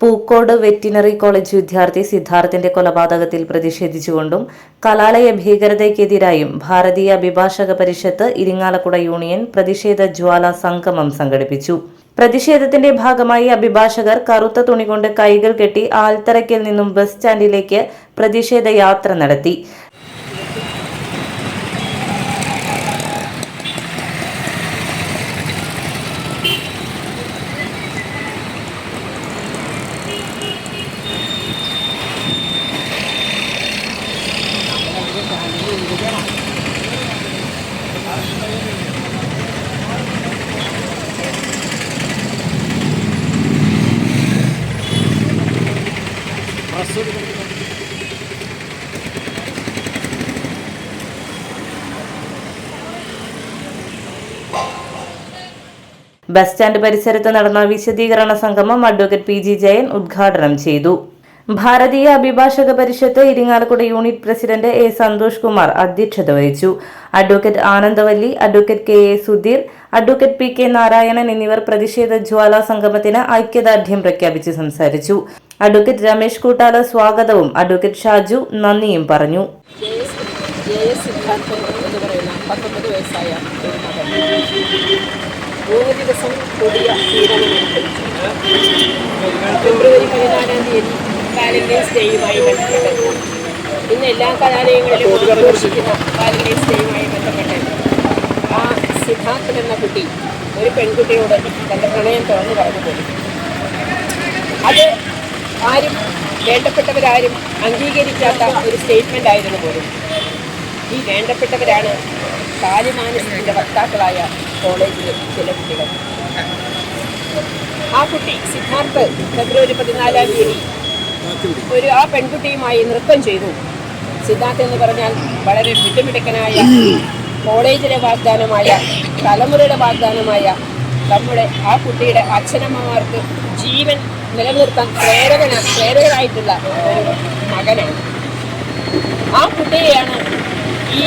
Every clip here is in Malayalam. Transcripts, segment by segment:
പൂക്കോട് വെറ്റിനറി കോളേജ് വിദ്യാർത്ഥി സിദ്ധാർത്ഥിന്റെ കൊലപാതകത്തിൽ പ്രതിഷേധിച്ചുകൊണ്ടും കലാലയ ഭീകരതയ്ക്കെതിരായും ഭാരതീയ അഭിഭാഷക പരിഷത്ത് ഇരിങ്ങാലക്കുട യൂണിയൻ പ്രതിഷേധ ജ്വാല സംഗമം സംഘടിപ്പിച്ചു. പ്രതിഷേധത്തിന്റെ ഭാഗമായി അഭിഭാഷകർ കറുത്ത തുണി കൊണ്ട് കൈകൾ കെട്ടി ആൽത്തറയ്ക്കൽ നിന്നും ബസ് സ്റ്റാൻഡിലേക്ക് പ്രതിഷേധ യാത്ര നടത്തി. ബസ് സ്റ്റാൻഡ് പരിസരത്ത് നടന്ന വിശദീകരണ സംഗമം അഡ്വക്കേറ്റ് പി ജി ജയൻ ഉദ്ഘാടനം ചെയ്തു. Bharatiya Abhibhashaka Parishad Irinjalakuda unit president A Santhosh Kumar അധ്യക്ഷത വഹിച്ചു. Advocate Anandavalli advocate K A Sudheer advocate P K Narayanan എന്നിവർ പ്രതിഷേധ ജ്വാലാ സംഗമത്തിന് ഐക്യദാർഢ്യം പ്രഖ്യാപിച്ച് സംസാരിച്ചു. അഡ്വക്കേറ്റ് രമേശ് കൂട്ടാല സ്വാഗതവും അഡ്വക്കേറ്റ് ഷാജു നന്ദിയും പറഞ്ഞു. എന്ന് പറയുന്ന പത്തൊമ്പത് വയസ്സായ മൂന്ന് ദിവസം പുതിയ അനുഭവിച്ചു ഫെബ്രുവരി പതിനാലാം തീയതി വാലന്റൈൻസ് ഡേയുമായി ബന്ധപ്പെട്ട് ഇന്ന് എല്ലാ കലാലയങ്ങളിലും ആഘോഷിക്കുന്ന വാലന്റൈൻസ് ഡേയുമായി ബന്ധപ്പെട്ട് ആ സിദ്ധാർത്ഥൻ എന്ന കുട്ടി ഒരു പെൺകുട്ടിയോട് തന്റെ പ്രണയം തുറന്നു പറഞ്ഞു പോയി അത് ആരും വേണ്ടപ്പെട്ടവരാരും അംഗീകരിക്കാത്ത ഒരു സ്റ്റേറ്റ്മെന്റ് ആയിരുന്നു പോലും. ഈ വേണ്ടപ്പെട്ടവരാണ് താലിമാനസിന്റെ വക്താക്കളായ കോളേജിലെ ചില കുട്ടികൾ. ആ കുട്ടി സിദ്ധാർത്ഥ് ഫെബ്രുവരി പതിനാലാം തീയതി ഒരു ആ പെൺകുട്ടിയുമായി നൃത്തം ചെയ്തു. സിദ്ധാർത്ഥ് എന്ന് പറഞ്ഞാൽ വളരെ മിടുമിടുക്കനായ കോളേജിലെ വാഗ്ദാനമായ തലമുറയുടെ വാഗ്ദാനമായ നമ്മുടെ ആ കുട്ടിയുടെ അച്ഛനമ്മമാർക്ക് ജീവൻ നിലനിർത്താൻ പ്രേരകന പ്രേരകരായിട്ടുള്ള ഒരു മകനാണ്. ആ കുട്ടിയെയാണ് ഈ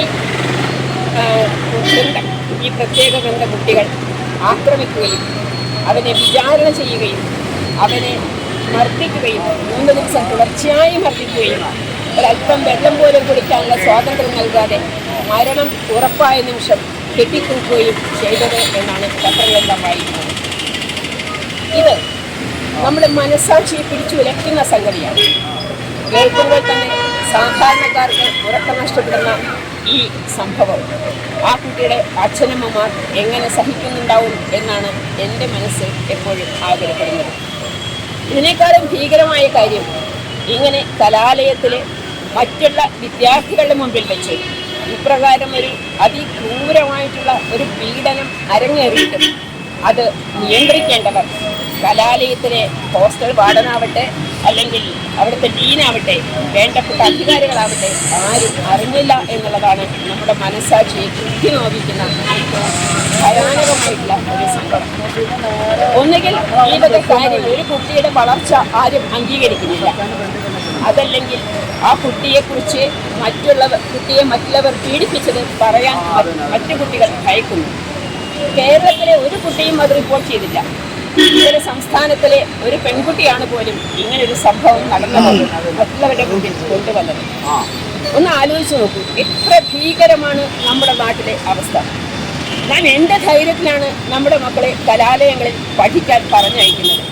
ബന്ധം. ഈ പ്രത്യേക ബന്ധ കുട്ടികൾ ആക്രമിക്കുകയും അവനെ വിചാരണ ചെയ്യുകയും അവനെ മർദ്ദിക്കുകയും മൂന്ന് ദിവസം തുടർച്ചയായി മർദ്ദിക്കുകയും ഒരല്പം വെള്ളം പോലും കുടിക്കാനുള്ള സ്വാതന്ത്ര്യം നൽകാതെ മരണം ഉറപ്പായ നിമിഷം കെട്ടിത്തൂക്കുകയും ചെയ്തത് എന്നാണ് പത്രങ്ങളെല്ലാം വായിക്കുന്നത്. ഇത് നമ്മുടെ മനസ്സാക്ഷിയെ പിടിച്ചു ഉലയ്ക്കുന്ന സംഗതിയാണ്. കേൾക്കുമ്പോൾ തന്നെ സാധാരണക്കാർക്ക് ഉറക്കം നഷ്ടപ്പെടുന്ന ഈ സംഭവം. ആ കുട്ടിയുടെ അച്ഛനമ്മമാർ എങ്ങനെ സഹിക്കുന്നുണ്ടാവും എന്നാണ് എന്റെ മനസ്സ് എപ്പോഴും ആഗ്രഹപ്പെടുന്നത്. ഇതിനേക്കാളും ഭീകരമായ കാര്യം ഇങ്ങനെ കലാലയത്തിലെ മറ്റുള്ള വിദ്യാർത്ഥികളുടെ മുമ്പിൽ വെച്ച് ഇപ്രകാരം ഒരു അതിക്രൂരമായിട്ടുള്ള ഒരു പീഡനം അരങ്ങേറിയിട്ടും അത് നിയന്ത്രിക്കേണ്ടവർ കലാലയത്തിലെ ഹോസ്റ്റൽ വാർഡനാവട്ടെ അല്ലെങ്കിൽ അവിടുത്തെ ഡീനാവട്ടെ വേണ്ടപ്പെട്ട അധികാരികളാവട്ടെ ആരും അറിഞ്ഞില്ല എന്നുള്ളതാണ് നമ്മുടെ മനസ്സാക്ഷിയെ കുത്തി ഏറ്റവും ഭയാനകമായിട്ടുള്ള ഒരു സംഭവം. ഒന്നുകിൽ ഒരു കുട്ടിയുടെ വളർച്ച ആരും അംഗീകരിക്കുന്നില്ല. അതല്ലെങ്കിൽ ആ കുട്ടിയെക്കുറിച്ച് മറ്റുള്ളവർ കുട്ടിയെ മറ്റുള്ളവർ പീഡിപ്പിച്ചത് പറയാൻ മറ്റു കുട്ടികൾ ഭയക്കുന്നു. കേരളത്തിലെ ഒരു കുട്ടിയും അത് റിപ്പോർട്ട് ചെയ്തില്ല. ഇതൊരു സംസ്ഥാനത്തിലെ ഒരു പെൺകുട്ടിയാണ് പോലും ഇങ്ങനൊരു സംഭവം നടന്നത്. മറ്റുള്ളവരുടെ മുമ്പിൽ കൊണ്ടുവന്നത്. ഒന്ന് ആലോചിച്ച് നോക്കൂ എത്ര ഭീകരമാണ് നമ്മുടെ നാട്ടിലെ അവസ്ഥ. ഞാൻ എന്റെ ധൈര്യത്തിലാണ് നമ്മുടെ മക്കളെ കലാലയങ്ങളിൽ പഠിക്കാൻ പറഞ്ഞയക്കുന്നത്.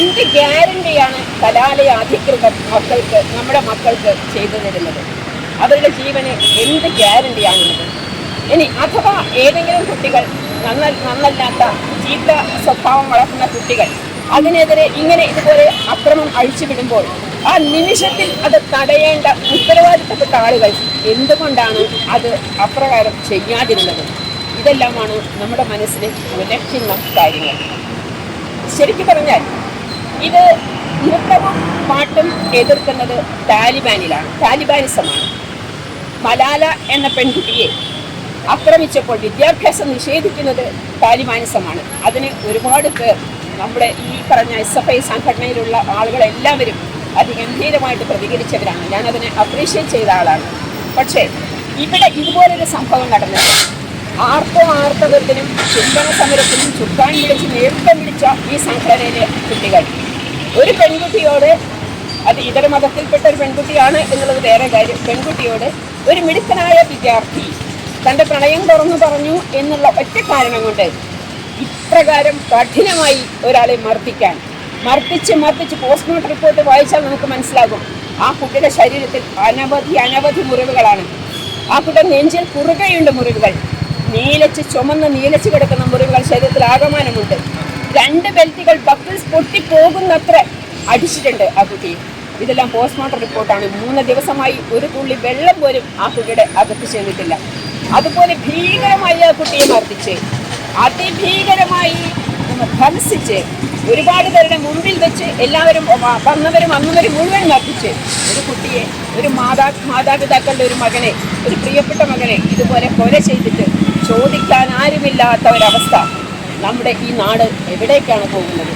എന്ത് ഗ്യാരണ്ടിയാണ് കലാലയ അധികൃതർ മക്കൾക്ക് നമ്മുടെ മക്കൾക്ക് ചെയ്തു തരുന്നത്? അവരുടെ ജീവന് എന്ത് ഗ്യാരണ്ടിയാണുള്ളത്? ഇനി അഥവാ ഏതെങ്കിലും കുട്ടികൾ നന്ന നന്നല്ലാത്ത ചീത്ത സ്വഭാവം വളർത്തുന്ന കുട്ടികൾ. അതിനെതിരെ ഇങ്ങനെ ഇതുപോലെ അക്രമം അഴിച്ചുവിടുമ്പോൾ ആ നിമിഷത്തിൽ അത് തടയേണ്ട ഉത്തരവാദിത്തപ്പെട്ട ആളുകൾ എന്തുകൊണ്ടാണ് അത് അപ്രകാരം ചെയ്യാതിരുന്നത്? ഇതെല്ലാമാണ് നമ്മുടെ മനസ്സിൽ ഉലയ്ക്കുന്ന കാര്യങ്ങൾ. ശരിക്കും പറഞ്ഞാൽ ഇത് നൃത്തവും പാട്ടും എതിർക്കുന്നത് താലിബാനിലാണ്. താലിബാനിസമാണ്. മലാല എന്ന പെൺകുട്ടിയെ ആക്രമിച്ചപ്പോൾ വിദ്യാഭ്യാസം നിഷേധിക്കുന്നത് താലിമാനസമാണ് അതിന് ഒരുപാട് പേർ നമ്മുടെ ഈ പറഞ്ഞ എസ് എഫ് ഐ സംഘടനയിലുള്ള ആളുകളെല്ലാവരും അതിഗംഭീരമായിട്ട് പ്രതികരിച്ചവരാണ്. ഞാനതിനെ അപ്രീഷിയേറ്റ് ചെയ്ത ആളാണ്. പക്ഷേ ഇവിടെ ഇതുപോലൊരു സംഭവം നടന്നത് ആർത്തോ ആർത്തവത്തിനും ചുംബന സമരത്തിനും ചുക്കാൻ വിളിച്ച് നേരിട്ടം വിളിച്ച ഈ സംഘടനയിലെ കുട്ടികൾ. ഒരു പെൺകുട്ടിയോട് അത് ഇതര മതത്തിൽപ്പെട്ട ഒരു പെൺകുട്ടിയാണ് എന്നുള്ളത് വേറെ കാര്യം. പെൺകുട്ടിയോട് ഒരു മിടുക്കനായ വിദ്യാർത്ഥി തന്റെ പ്രണയം തുറന്നു പറഞ്ഞു എന്നുള്ള ഒറ്റ കാരണം കൊണ്ട് ഇപ്രകാരം കഠിനമായി ഒരാളെ മർദ്ദിക്കാൻ. മർദ്ദിച്ച് മർദ്ദിച്ച് പോസ്റ്റ്മോർട്ടം റിപ്പോർട്ട് വായിച്ചാൽ നമുക്ക് മനസ്സിലാകും. ആ കുട്ടിയുടെ ശരീരത്തിൽ അനവധി അനവധി മുറിവുകളാണ്. ആ കുട്ടിയുടെ നെഞ്ചിൽ കുറുകയുണ്ട് മുറിവുകൾ. നീലച്ച് ചുമന്ന് നീലച്ച് കിടക്കുന്ന മുറിവുകൾ ശരീരത്തിൽ ആകമാനമുണ്ട്. രണ്ട് ബെൽറ്റുകൾ ബക്കിൾസ് പൊട്ടിപ്പോകുന്നത്ര അടിച്ചിട്ടുണ്ട് ആ കുട്ടിയെ ഇതെല്ലാം പോസ്റ്റ്മോർട്ടം റിപ്പോർട്ടാണ് മൂന്ന് ദിവസമായി ഒരു തുള്ളി വെള്ളം പോലും ആ കുട്ടിയുടെ അകത്ത് ചെന്നിട്ടില്ല. അതുപോലെ ഭീകരമായി ആ കുട്ടിയെ മർദ്ദിച്ച്. അതിഭീകരമായി ധംസിച്ച് ഒരുപാട് പേരുടെ മുമ്പിൽ വെച്ച് എല്ലാവരും വന്നവരും വന്നവരും മുഴുവൻ മർദ്ദിച്ച് ഒരു കുട്ടിയെ ഒരു മാതാ മാതാപിതാക്കളുടെ ഒരു മകനെ ഒരു പ്രിയപ്പെട്ട മകനെ ഇതുപോലെ കൊല ചെയ്തിട്ട് ചോദിക്കാൻ ആരുമില്ലാത്ത ഒരവസ്ഥ നമ്മുടെ ഈ നാട് എവിടേക്കാണ് പോകുന്നത്?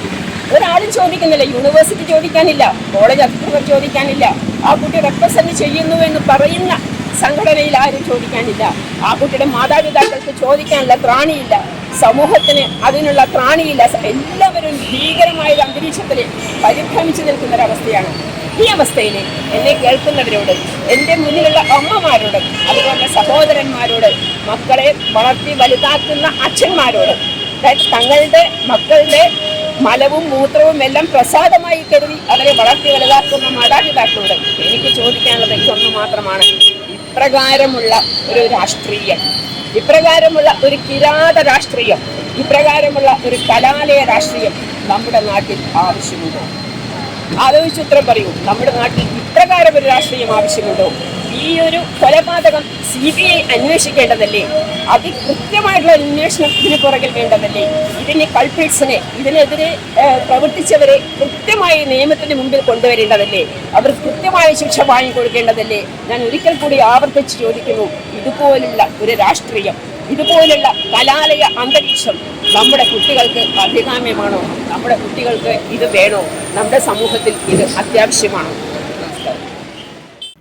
ഒരാളും ചോദിക്കുന്നില്ല യൂണിവേഴ്സിറ്റി ചോദിക്കാനില്ല കോളേജ് അധികൃതർ ചോദിക്കാനില്ല. ആ കുട്ടി റെപ്രസെന്റ് ചെയ്യുന്നു എന്ന് പറയുന്ന സംഘടനയിൽ ആരും ചോദിക്കാനില്ല. ആ കുട്ടിയുടെ മാതാപിതാക്കൾക്ക് ചോദിക്കാനുള്ള ത്രാണിയില്ല. സമൂഹത്തിന് അതിനുള്ള ത്രാണിയില്ല. എല്ലാവരും ഭീകരമായ ഒരു അന്തരീക്ഷത്തിൽ പരിഭ്രമിച്ചു നിൽക്കുന്ന ഒരവസ്ഥയാണ്. ഈ അവസ്ഥയിൽ എന്നെ കേൾക്കുന്നവരോട് എന്റെ മുന്നിലുള്ള അമ്മമാരോട് അതുപോലെ സഹോദരന്മാരോട് മക്കളെ വളർത്തി വലുതാക്കുന്ന അച്ഛന്മാരോട് തങ്ങളുടെ മക്കളുടെ മലവും മൂത്രവും എല്ലാം പ്രസാദമായി കരുതി അവരെ വളർത്തി വലുതാക്കുന്ന മാതാപിതാക്കളോട് എനിക്ക് ചോദിക്കാനുള്ളത് ഇതൊന്നു മാത്രമാണ്. ഇപ്രകാരമുള്ള ഒരു രാഷ്ട്രീയം ഇപ്രകാരമുള്ള ഒരു കിരാത രാഷ്ട്രീയം ഇപ്രകാരമുള്ള ഒരു കലാലയ രാഷ്ട്രീയം നമ്മുടെ നാട്ടിൽ ആവശ്യമുണ്ടോ? ആലോചിച്ചുത്തരം പറയൂ. നമ്മുടെ നാട്ടിൽ ഇപ്രകാരം ഒരു രാഷ്ട്രീയം ആവശ്യമുണ്ടോ? ഈ ഒരു കൊലപാതകം സി ബി ഐ അന്വേഷിക്കേണ്ടതല്ലേ? അതികൃത്യമായിട്ടുള്ള കൃത്യമായിട്ടുള്ള അന്വേഷണത്തിന് പുറകിൽ വേണ്ടതല്ലേ? ഇതിന് കൾപ്പിൾസിനെ ഇതിനെതിരെ പ്രവർത്തിച്ചവരെ കൃത്യമായി നിയമത്തിന് മുമ്പിൽ കൊണ്ടുവരേണ്ടതല്ലേ? അവർ കൃത്യമായ ശിക്ഷ വാങ്ങിക്കൊടുക്കേണ്ടതല്ലേ? ഞാൻ ഒരിക്കൽ കൂടി ആവർത്തിച്ച് ചോദിക്കുന്നു ഇതുപോലുള്ള ഒരു രാഷ്ട്രീയം ഇതുപോലുള്ള കലാലയ അന്തരീക്ഷം നമ്മുടെ കുട്ടികൾക്ക് അഭികാമ്യമാണോ? നമ്മുടെ കുട്ടികൾക്ക് ഇത് വേണോ? നമ്മുടെ സമൂഹത്തിൽ ഇത് അത്യാവശ്യമാണോ?